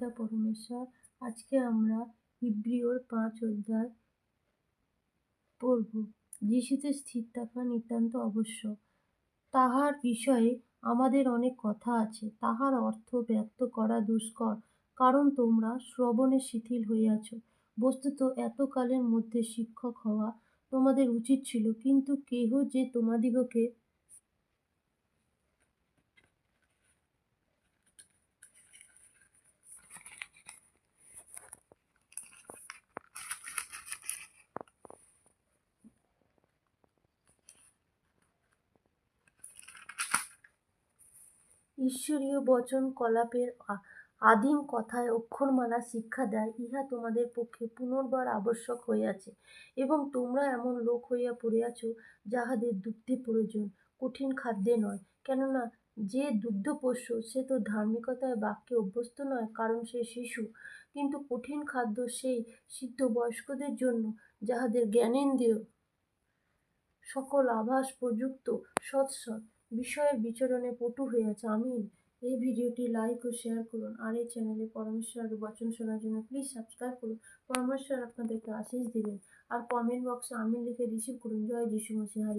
পিতা পরমেশ্বর। আজকে আমরা ইব্রিয়র পাঁচ অধ্যায় পড়ব। যিশুতে স্থির থাকা নিতান্ত আবশ্যক। তাহার বিষয়ে আমাদের অনেক কথা আছে। তাহার অর্থ ব্যক্ত করা দুষ্কর, কারণ তোমরা শ্রবণে শিথিল হইয়াছ। বস্তুত এতকালের মধ্যে শিক্ষক হওয়া তোমাদের উচিত ছিল, কিন্তু কেহ যে তোমাদিগকে ঈশ্বরীয় বচন কলাপের আদিম কথায় অক্ষরমালা শিক্ষা দেয়, ইহা তোমাদের পক্ষে পুনর্বার আবশ্যক হইয়াছে এবং তোমরা এমন লোক হইয়া পড়িয়াছ যাহাদের দুগ্ধে প্রয়োজন, কঠিন খাদ্যে নয়। কেননা যে দুগ্ধ দুগ্ধপোষ্য সে তো ধার্মিকতায় বাক্যে অভ্যস্ত নয়, কারণ সে শিশু। কিন্তু কঠিন খাদ্য সেই সিদ্ধ বয়স্কদের জন্য যাহাদের জ্ঞানেন্দ্রিয়, সকল আভাস প্রযুক্ত, সৎসৎ বিষয়ের বিচরণে পটু হয়েছে আমিন। এই ভিডিওটি লাইক ও শেয়ার করুন। আর এই চ্যানেলে পরমেশ্বর আর বচন শোনার জন্য প্লিজ সাবস্ক্রাইব করুন। পরমেশ্বর আপনাদেরকে আশিস দিবেন। আর কমেন্ট বক্সে আমিন লিখে রিসিভ করুন। জয় যিশু মসিহারি। হরে